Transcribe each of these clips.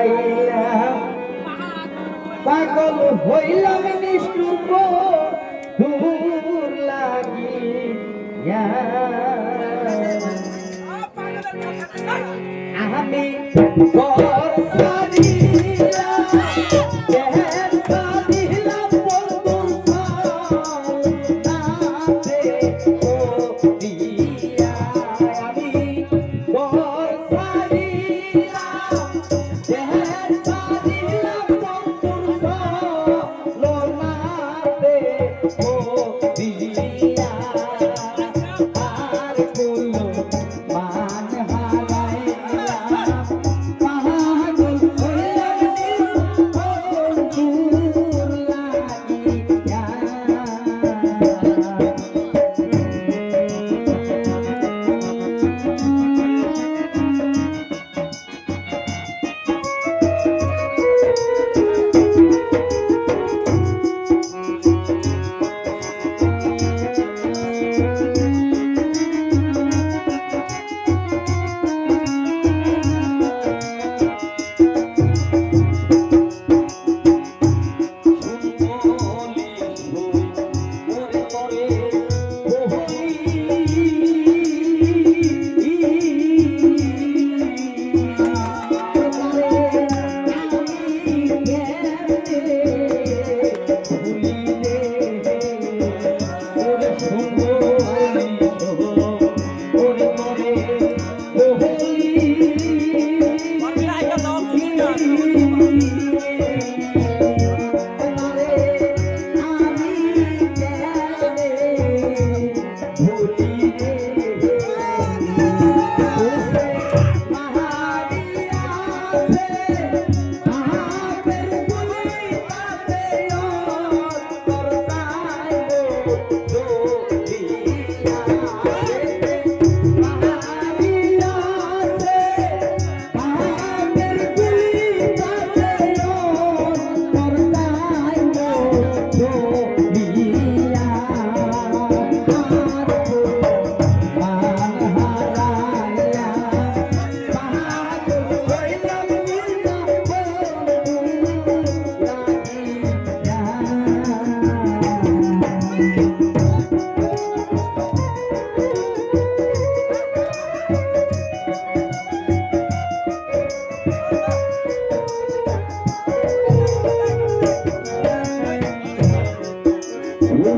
পাইলা পাগল হইলাম নিষ্ঠুর দূর লাগিয়া। আমি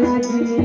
লাগে